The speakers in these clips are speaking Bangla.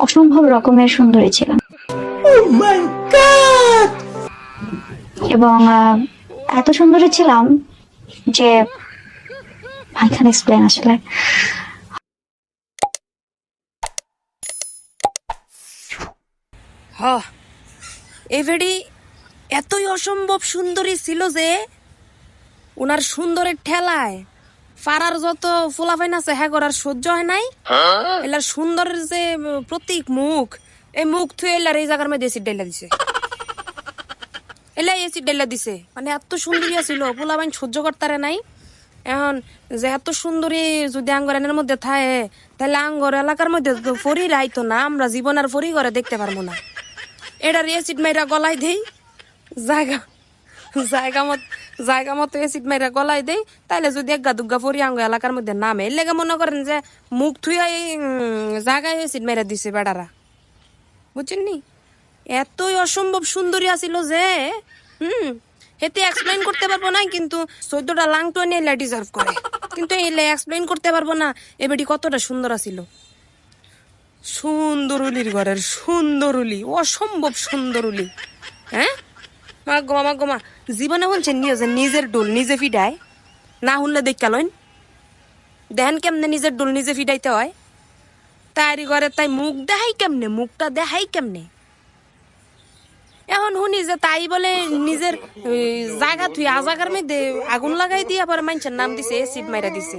অসম্ভব রকমের সুন্দরী ছিলাম এবং এত সুন্দরী ছিলাম যে আই ক্যান এক্সপ্লেন আসলে। হ এভেডি এতই অসম্ভব সুন্দরী ছিল যে ওনার সুন্দরের ঠেলায় পাড়ার যত ফুলা ফুলাফাইন আছে হ্যাঁ করার সহ্য হয় নাই। এলার সুন্দরের যে প্রতীক মুখ এই মুখ থুয়ে এলার এই জায়গার মধ্যে এসিড ডাইলা দিছে। এলাই এসিড ডাইলা দিছে। মানে এত সুন্দরী ছিল ফুলাফাইন সহ্য করতারে নাই। এখন যে এত সুন্দরী যদি আঙ্গরের মধ্যে থাকে তাহলে আঙ্গর এলাকার মধ্যে তো ফরি রাইতো না আমরা জীবন আর ফরি করে দেখতে পারব না। এটার এসিড মাইরা গলায় দেই জায়গা জায়গা মত জায়গা মতো এসিড মাইরা গলায় দেই, তাইলে যদি একগা দুগ্গা ফরি আঙ্গ এলাকার মধ্যে নামে, এর লেগে মনে করেন যে মুখ থুইয়া এই জায়গায় এসিড মাইরা দিছে বেড়ারা। বুঝছেন নি? এতই অসম্ভব সুন্দরী আছিল যে, হুম, হেতে এক্সপ্লেইন করতে পারব না কিন্তু চোদ্দটা লাংটো নিয়ে এলা ডিজার্ভ করে। কিন্তু এলে এক্সপ্লেইন করতে পারব না এবেটি কতটা সুন্দর আছিল। সুন্দরুলির ঘরের সুন্দরুলি অসম্ভব সুন্দরুলি হ্যাঁ? মা গোমা মা গোমা জীবনে বলছে নিয়ে যে নিজের নিজে ফিডায়। না লইন। দেখেন কেমনে নিজের নিজে ফিডাইতে হয়। ঘরে তাই মুখ দেখাই কেমনে, মুখটা দেখাই কেমনে? এখন শুনি যে তাই বলে নিজের জায়গা তুই আজাগার মধ্যে আগুন লাগাই দিয়ে আবার মানুষের নাম দিছে এসিড মাইরা দিছে।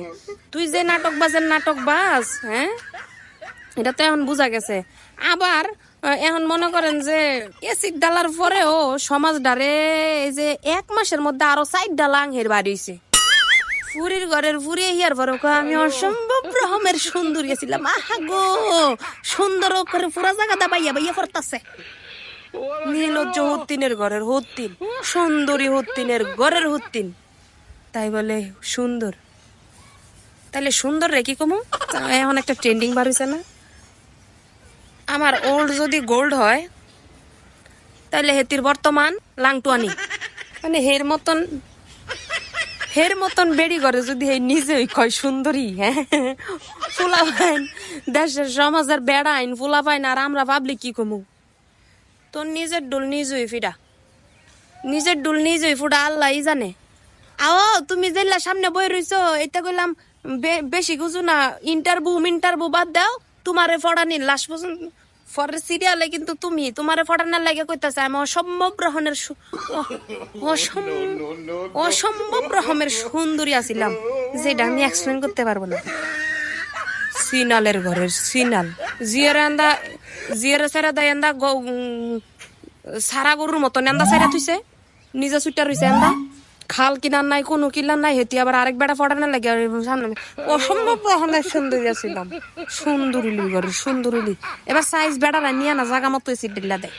তুই যে নাটক বাজের নাটক বাজ হ্যাঁ? এটা তো এখন বোঝা গেছে। আবার এখন মনে করেন যে এসিড ডালার পরেও সমাজ ডারে এই যে এক মাসের মধ্যে আরও সাইড ডালা আংহের বাড়ি হইছে। ফুরির ঘরের ফুরি হিয়ার পরে আমি অসম্ভব রকমের সুন্দর গেছিলাম। আহা গো সুন্দর করে পুরা জায়গাটা বাইয়া বাইয়া পড়তাছে নীলজ্জ হত্তিনের ঘরের হত্তিন সুন্দরী হত্তিনের ঘরের হত্তিন। তাই বলে সুন্দর। তাহলে সুন্দর রে কি কমু? এখন একটা ট্রেন্ডিং বার না? আমার ওল্ড যদি গোল্ড হয় তাহলে হেতির বর্তমান লাংটুয়ানি। মানে হের মতন হের মতন বেড়ি করে যদি এই নিজেই কয় সুন্দরী হ্যাঁ? ফুলা পাইন দেশের সমাজের বেড়াইন ফুলা পাইন আর আমরা ভাবলি কি কমু? তোর নিজের ডুল নিজই ফিডা। নিজের ডুল নিজই ফুডা, আল্লাহ জানে। আও, তুমি যেলা সামনে বই রইছো এটা কইলাম বেশি গুজু না ইন্টারভিউ ইন্টারভিউ বাদ দাও, তোমারে ফড়ানি লাস্ট পর্যন্ত ফরের সিরিয়ালে কিন্তু তুমি তোমারে ফড়ানোর লাগে কইতাছে আমি অসম্ভব রহনের অসম্ভব রকমের সুন্দরী আছিলাম যেটা আমি এক্সপ্লেন করতে পারব না। সিনালের ঘরের সিনাল। জিয়ার আন্দা জিয়ার সেরা দেয় আন্দা সারা গরুর মতন আন্দা সাইরা থুইছে নিজে সুইটার হইছে আন্দা। খাল কিনার নাই, কোনো কিনার নাই হেতি আবার আরেক বেড়া ফটানো লাগে সামনে অসম্ভব রকমের সুন্দরী আছিলাম সুন্দরী ঘরের সুন্দরী এবার সাইজ বেড়ারা নিয়ে না, জাগা মতো সিট ডিল্লা দেয়।